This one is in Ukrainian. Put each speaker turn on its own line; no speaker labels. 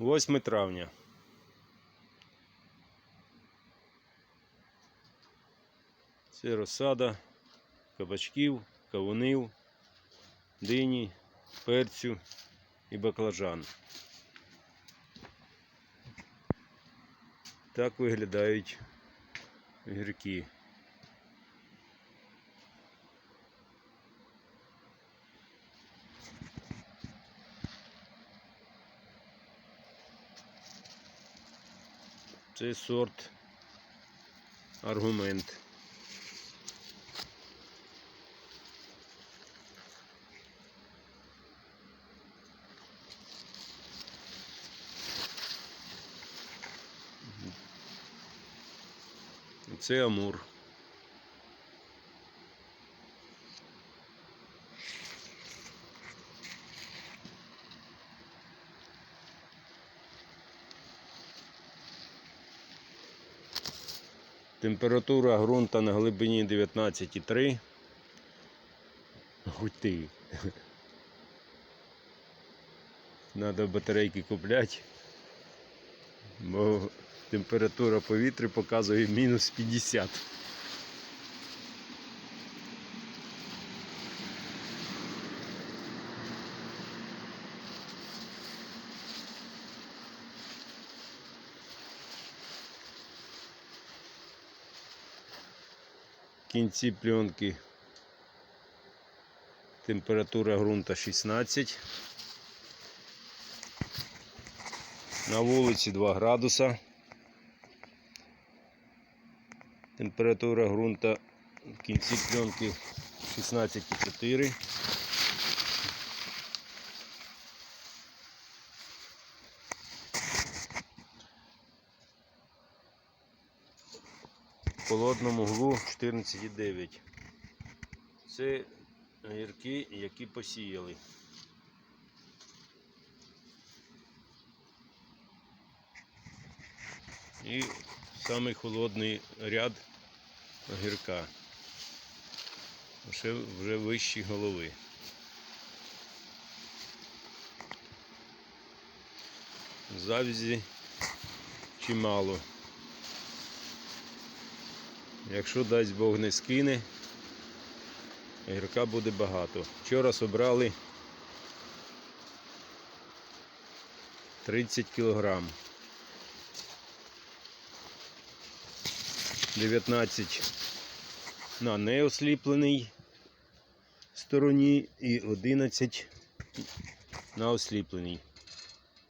8 травня. Це розсада кабачків, кавунів, дині, перцю і баклажан. Так виглядають гірки. Це сорт аргумент. Це амур. Температура ґрунта на глибині 19,3. Хоть ти. Надо батарейки купляти. Бо температура повітря показує мінус 50. Кінці пленки температура ґрунта 16. На вулиці 2 градуса. Температура ґрунта в кінці пленки 16,4. Холодному углу 14,9. Це гірки, які посіяли. І самий холодний ряд огірка. Вже, вже вищі голови. Завізі чимало. Якщо дасть Бог не скине, огірка буде багато. Вчора собрали 30 кілограм. 19 на неосліпленій стороні і 11 на осліпленій.